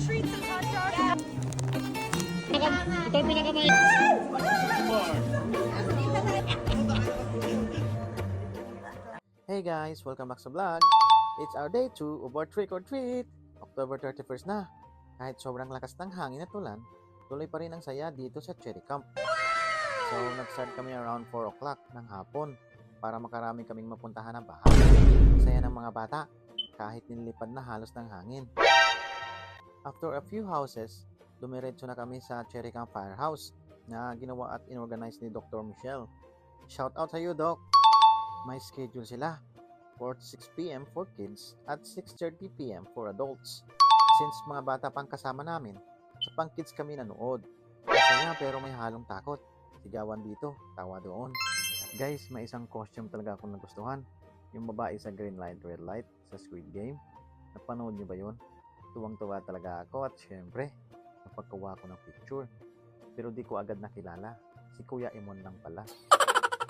treats and hot dogs. Ito yung pinakamay. Hey guys, welcome back sa vlog. It's our day 2 of our trick or treat. October 31st na. Kahit sobrang lakas ng hangin at ulan, tuloy pa rin ang saya dito sa Cherry Camp. So, nag-start kami around 4 o'clock ng hapon para makarami kaming mapuntahan na bahay. Saya ng mga bata, kahit nilipad na halos ng hangin. After a few houses, dumiretso na kami sa Cherry Camp Firehouse na ginawa at inorganize ni Dr. Michelle. Shout out sa iyo, Doc! May schedule sila for 6pm for kids at 6.30pm for adults. Since mga bata pang kasama namin, sa pang kids kami nanood. Masaya pero may halong takot. Sigawan dito, tawa doon. Guys, may isang costume talaga akong nagustuhan. Yung babae sa green light, red light sa Squid Game. Napanood niyo ba yun? Tuwang-tuwa talaga ako at syempre, napagkawa ko ng picture. Pero di ko agad nakilala. Si Kuya Imon lang pala.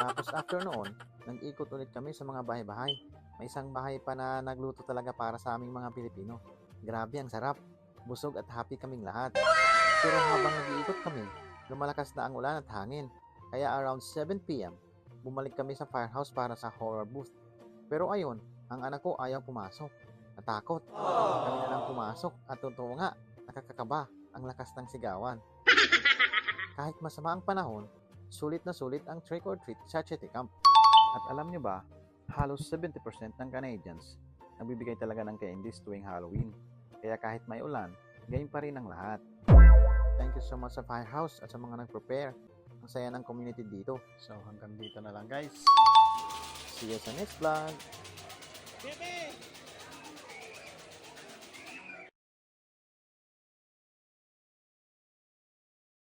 Tapos after noon, nag-ikot ulit kami sa mga bahay-bahay. May isang bahay pa na nagluto talaga para sa aming mga Pilipino. Grabe ang sarap. Busog at happy kaming lahat. Pero habang nag-iikot kami, lumalakas na ang ulan at hangin. Kaya around 7pm, bumalik kami sa firehouse para sa horror booth. Pero ayun, ang anak ko ayaw pumasok. Natakot. Kami na lang pumasok at totoo nga, nakakakaba ang lakas ng sigawan. Kahit masama ang panahon, sulit na sulit ang trick or treat sa Chetty Camp. At alam nyo ba, halos 70% ng Canadians nagbibigay talaga ng candies tuwing Halloween. Kaya kahit may ulan, game pa rin ang lahat. Thank you so much sa Firehouse at sa mga nag-prepare. Ang saya ng community dito. So hanggang dito na lang guys. See you sa next vlog. Baby!